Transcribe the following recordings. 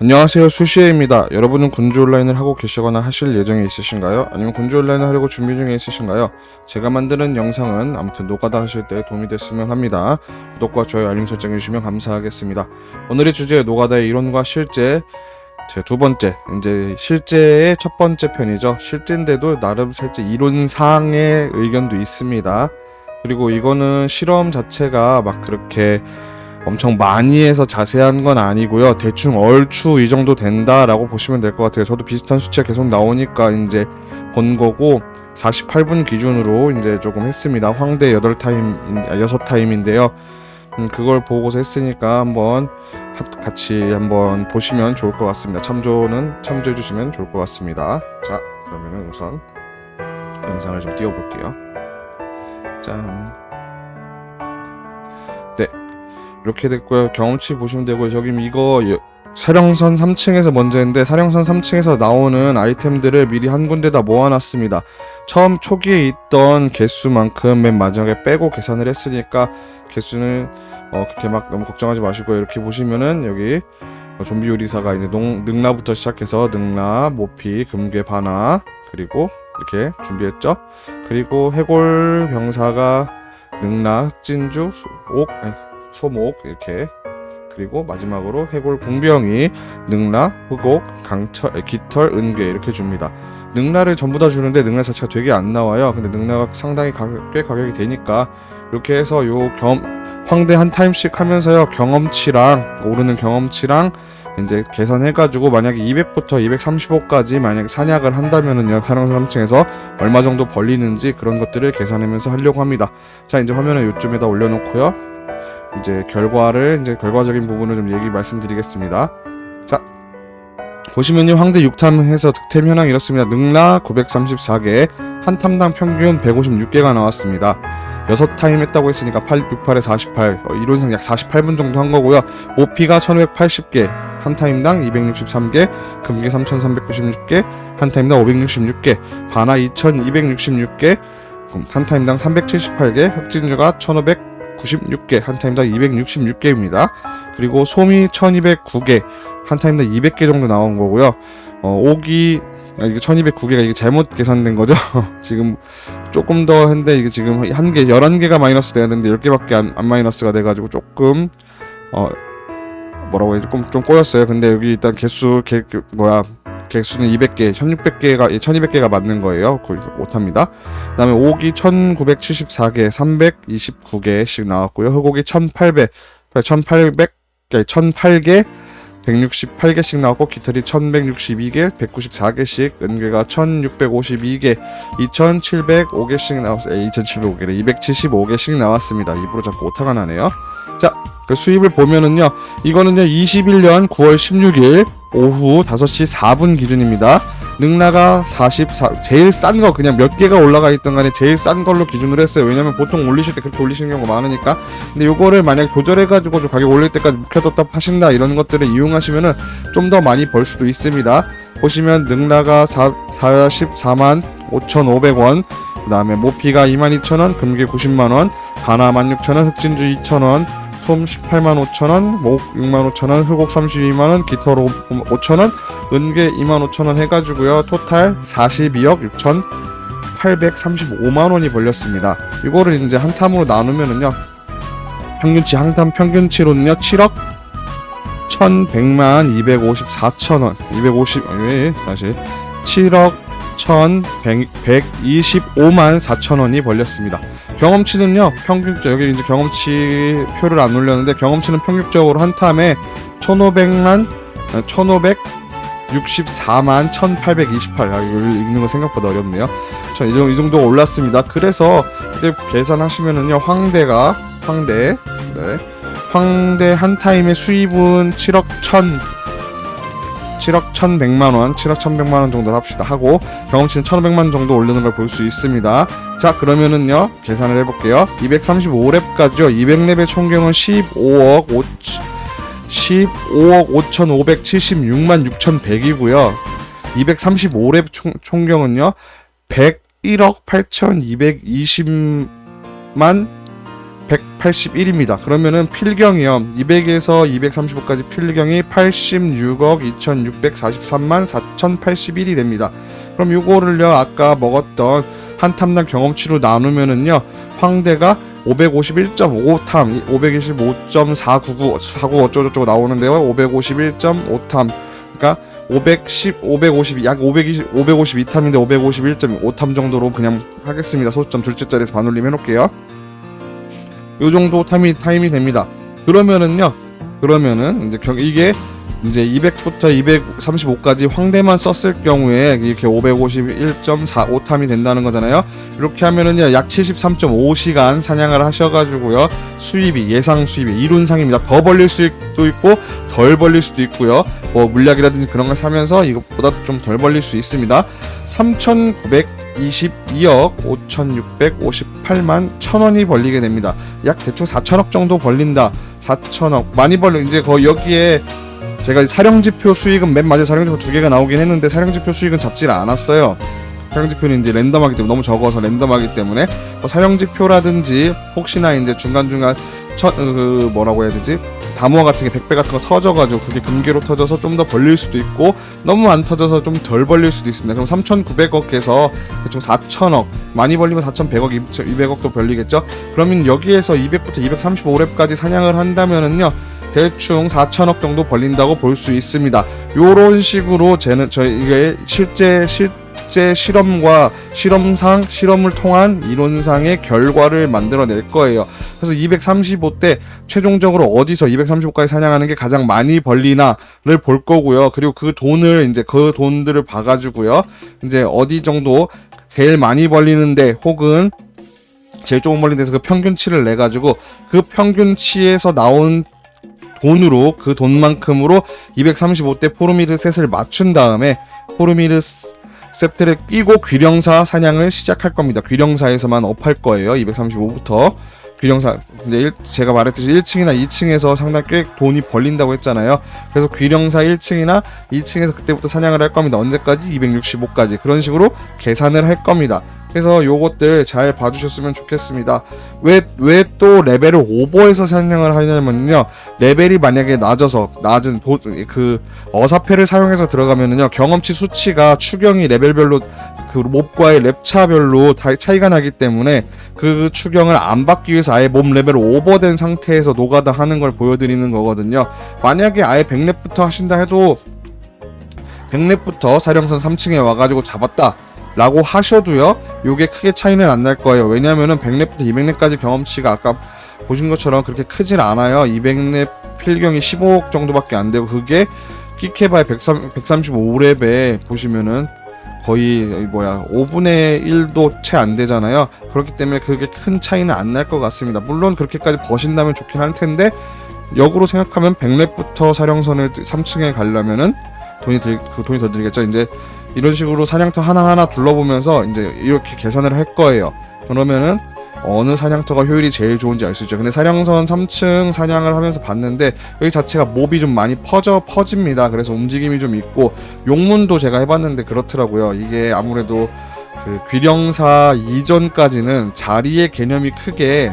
안녕하세요 수시에입니다. 여러분은 군주 온라인을 하고 계시거나 하실 예정에 있으신가요? 아니면 군주 온라인을 하려고 준비 중에 있으신가요? 제가 만드는 영상은 아무튼 노가다 하실 때 도움이 됐으면 합니다. 구독과 좋아요 알림 설정 해주시면 감사하겠습니다. 오늘의 주제 노가다의 이론과 실제 제 두 번째 이제 실제의 첫 번째 편이죠. 실제인데도 나름 살짝 이론상의 의견도 있습니다. 그리고 이거는 실험 자체가 막 그렇게 엄청 많이 해서 자세한 건 아니고요. 대충 얼추 이 정도 된다라고 보시면 될 것 같아요. 저도 비슷한 수치가 계속 나오니까 이제 본 거고 48분 기준으로 이제 조금 했습니다. 황대 8타임, 6타임인데요. 음, 그걸 보고서 했으니까 한번 하- 같이 한번 보시면 좋을 것 같습니다. 참조는 참조해 주시면 좋을 것 같습니다. 자, 그러면은 우선 영상을 좀 띄워볼게요. 짠. 이렇게 됐고요. 경험치 보시면 되고요. 저기 이거 여- 사령선 3층에서 먼저 했는데 사령선 3층에서 나오는 아이템들을 미리 한 군데다 모아놨습니다. 처음 초기에 있던 개수만큼 맨 마지막에 빼고 계산을 했으니까 개수는 어, 그렇게 막 너무 걱정하지 마시고요. 이렇게 보시면은 여기 어, 좀비 요리사가 이제 농, 능라부터 시작해서 능라, 모피, 금괴, 바나 그리고 이렇게 준비했죠. 그리고 해골 병사가 능라, 흑진주, 소- 옥, 아니, 소목 이렇게 그리고 마지막으로 해골 궁병이 능라, 흑옥, 강철, 에, 깃털, 은괴 이렇게 줍니다. 능라를 전부 다 주는데 능라 자체가 되게 안 나와요. 근데 능라가 상당히 가격, 꽤 가격이 되니까 이렇게 해서 요 겸 황대 한 타임씩 하면서요 경험치랑 오르는 경험치랑 이제 계산해가지고 만약에 200부터 235까지 만약에 산약을 한다면은요 사령선 3층에서 얼마 정도 벌리는지 그런 것들을 계산하면서 하려고 합니다. 자 이제 화면을 요쯤에다 올려놓고요. 이제 결과를 이제 결과적인 부분을 좀 얘기 말씀드리겠습니다. 자 보시면요 황대 6탐해서 득템 현황 이렇습니다. 능라 934개, 한 탐당 평균 156개가 나왔습니다. 6타임 했다고 했으니까 8, 6, 8에 48, 어, 이론상 약 48분 정도 한 거고요. 모피가 1580개, 한 타임당 263개, 금괴 3396개, 한 타임당 566개, 바나 2266개, 한 타임당 378개, 흑진주가 1596개, 한 타임당 266개입니다. 그리고 솜이 1209개, 한 타임당 200개 정도 나온 거고요. 어, 옥이 아, 이게 1209개가 이게 잘못 계산된 거죠. 지금 조금 더 했는데 이게 지금 한 개, 11개가 마이너스 돼야 되는데 10개밖에 안, 안 마이너스가 돼 가지고 조금 어 뭐라고 해야 조금 좀 꼬였어요. 근데 여기 일단 개수 개 그, 뭐야 개수는 200개, 1600개가 1200개가 맞는 거예요. 그 못합니다. 그 다음에 옥이 1974개, 329개씩 나왔고요. 흑옥이 1800, 1800, 1008개 168개씩 나왔고 깃털이 1162개, 194개씩, 은괴가 1652개, 2705개씩 나왔어요. 2705개래. 275개씩 나왔습니다. 입으로 자꾸 오타가 나네요. 자, 그 수입을 보면은요. 이거는요. 21년 9월 16일 오후 5시 4분 기준입니다. 능라가 44 제일 싼 거 그냥 몇 개가 올라가 있던 간에 제일 싼 걸로 기준으로 했어요. 왜냐면 보통 올리실 때 그렇게 올리시는 경우가 많으니까. 근데 요거를 만약 조절해 가지고 좀 가격 올릴 때까지 묵혀뒀다 파신다 이런 것들을 이용하시면은 좀 더 많이 벌 수도 있습니다. 보시면 능라가 4, 44만 5,500원, 그 다음에 모피가 22,000원, 금괴 90만 원, 바나 16,000원, 흑진주 2,000원, 솜 18만 5천원, 목 6만 5천원, 흑옥 32만 원, 깃털 5천 원, 은괴 2만 5천 원 해가지고요. 토탈 42억 6천 835만 원이 벌렸습니다. 이거를 이제 한 탐으로 나누면은요. 평균치 한탐 평균치로는요 7억 1100만 254천 원 250, 예, 다시 7억 1125만 4천 원이 벌렸습니다. 경험치는요 평균적 여기 이제 경험치 표를 안 올렸는데 경험치는 평균적으로 한 탐에 1500만 1564만 1828 아, 이거 읽는 거 생각보다 어렵네요. 저이 정도, 올랐습니다. 그래서 계산하시면은요 황대가 황대 네 황대 한 타임의 수입은 7억 1천 7억 1,100만 원, 7억 1,100만 원 정도로 합시다 하고 경험치는 1,500만 원 정도 올리는 걸 볼 수 있습니다. 자, 그러면은요. 계산을 해 볼게요. 235렙까지요. 200렙의 총경은 15억 5 15억 5,576만 6,100이고요. 235렙 총, 총경은요. 101억 8,220만 181입니다. 그러면은 필경이요. 200에서 235까지 필경이 86억 2643만 4081이 됩니다. 그럼 요거를요 아까 먹었던 한 탐당 경험치로 나누면은요 황대가 551.5탐, 525.499, 49 어쩌고저쩌고 나오는데요. 551.5탐. 그러니까 510, 550, 약 520, 552탐인데 551.5탐 정도로 그냥 하겠습니다. 소수점 둘째 자리에서 반올림 해놓을게요. 요 정도 타임이, 타임이 됩니다. 그러면은요, 그러면은 이제 경, 이게 이제 200부터 235까지 황대만 썼을 경우에 이렇게 551.45탐이 된다는 거잖아요. 이렇게 하면은요 약 73.5시간 사냥을 하셔가지고요 수입이 예상 수입이 이론상입니다. 더 벌릴 수도 있고 덜 벌릴 수도 있고요. 뭐 물약이라든지 그런 걸 사면서 이것보다 좀 덜 벌릴 수 있습니다. 3,922억 5,658만 천 원이 벌리게 됩니다. 약 대충 4천억 정도 벌린다. 4천억 많이 벌려 이제 거의 여기에 제가 사령지표 수익은 맨 마지막 사령지표 두 개가 나오긴 했는데 사령지표 수익은 잡지를 않았어요. 사령지표는 이제 랜덤하기 때문에 너무 적어서 랜덤하기 때문에 뭐 사령지표라든지 혹시나 이제 중간중간 처, 그 뭐라고 해야 되지 다모아 같은 게 100배 같은 거 터져가지고 그게 금괴로 터져서 좀 더 벌릴 수도 있고 너무 안 터져서 좀 덜 벌릴 수도 있습니다. 그럼 3,900억에서 대충 4,000억 많이 벌리면 4,100억, 200억도 벌리겠죠. 그러면 여기에서 200부터 235렙까지 사냥을 한다면은요. 대충 4천억 정도 벌린다고 볼 수 있습니다. 요런 식으로 쟤는 저 이게 실제 실 제 실험과 실험상 실험을 통한 이론상의 결과를 만들어낼 거예요. 그래서 235대 최종적으로 어디서 235까지 사냥하는 게 가장 많이 벌리나를 볼 거고요. 그리고 그 돈을 이제 그 돈들을 봐가지고요. 이제 어디 정도 제일 많이 벌리는데 혹은 제일 조금 벌린 데서 그 평균치를 내 가지고 그 평균치에서 나온 돈으로 그 돈만큼으로 235대 포르미르 셋을 맞춘 다음에 포르미르 스- 세트를 끼고 귀령사 사냥을 시작할 겁니다. 귀령사에서만 업할 거예요. 235부터 귀령사 근데 일- 제가 말했듯이 1층이나 2층에서 상당히 꽤 돈이 벌린다고 했잖아요. 그래서 귀령사 1층이나 2층에서 그때부터 사냥을 할 겁니다. 언제까지? 265까지 그런 식으로 계산을 할 겁니다. 그래서 요것들 잘 봐주셨으면 좋겠습니다. 왜 왜 또 레벨을 오버해서 사냥을 하냐면요. 레벨이 만약에 낮아서 낮은 도, 그 어사패를 사용해서 들어가면은요 경험치 수치가 추경이 레벨별로 그 몹과의 랩차별로 다 차이가 나기 때문에 그 추경을 안 받기 위해서 아예 몸 레벨 오버된 상태에서 노가다 하는 걸 보여드리는 거거든요. 만약에 아예 100렙부터 하신다 해도 100렙부터 사령선 3층에 와가지고 잡았다. 라고 하셔도요, 요게 크게 차이는 안 날 거예요. 왜냐면은 100렙부터 200렙까지 경험치가 아까 보신 것처럼 그렇게 크진 않아요. 200렙 필경이 15억 정도밖에 안 되고, 그게 끼케바의 103, 135렙에 보시면은 거의 뭐야 5분의 1도 채 안 되잖아요. 그렇기 때문에 그게 큰 차이는 안 날 것 같습니다. 물론 그렇게까지 버신다면 좋긴 할 텐데 역으로 생각하면 100렙부터 사령선을 3층에 가려면은 돈이 들, 그 돈이 더 들겠죠. 이제 이런 식으로 사냥터 하나하나 둘러보면서 이제 이렇게 계산을 할 거예요. 그러면은 어느 사냥터가 효율이 제일 좋은지 알 수 있죠. 근데 사령선 3층 사냥을 하면서 봤는데 여기 자체가 몹이 좀 많이 퍼져 퍼집니다. 그래서 움직임이 좀 있고 용문도 제가 해봤는데 그렇더라고요. 이게 아무래도 그 귀령사 이전까지는 자리의 개념이 크게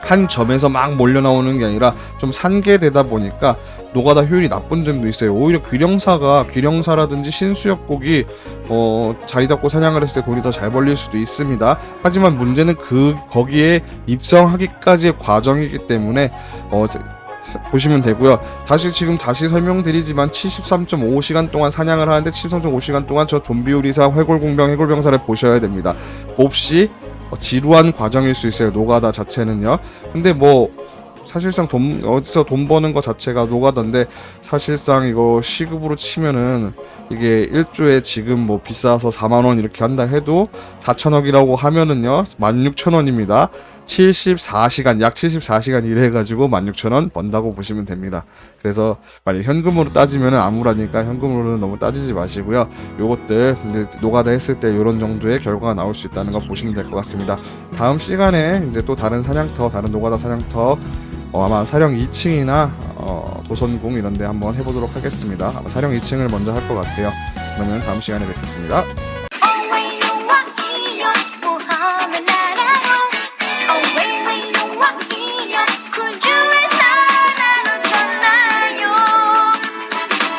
한 점에서 막 몰려 나오는 게 아니라 좀 산계되다 보니까 노가다 효율이 나쁜 점도 있어요. 오히려 귀령사가 귀령사라든지 신수엽곡이 어, 자리 잡고 사냥을 했을 때 돈이 더 잘 벌릴 수도 있습니다. 하지만 문제는 그 거기에 입성하기까지의 과정이기 때문에 어, 제- 보시면 되고요. 다시 지금 다시 설명드리지만 73.5시간 동안 사냥을 하는데 73.5시간 동안 저 좀비 요리사 해골공병 해골병사를 보셔야 됩니다. 몹시 어, 지루한 과정일 수 있어요. 노가다 자체는요. 근데 뭐 사실상 돈 어디서 돈 버는 거 자체가 노가다인데 사실상 이거 시급으로 치면은 이게 1조에 지금 뭐 비싸서 4만 원 이렇게 한다 해도 4천억이라고 하면은요 16,000원입니다. 74시간 약 74시간 일해가지고 16,000원 번다고 보시면 됩니다. 그래서 만약 현금으로 따지면은 암울하니까 현금으로는 너무 따지지 마시고요. 요것들 이제 노가다 했을 때 이런 정도의 결과가 나올 수 있다는 거 보시면 될 것 같습니다. 다음 시간에 이제 또 다른 사냥터, 다른 노가다 사냥터 어, 아마 사령 2층이나 어, 도선궁 이런 데 한번 해보도록 하겠습니다. 아마 사령 2층을 먼저 할 것 같아요. 그러면 다음 시간에 뵙겠습니다.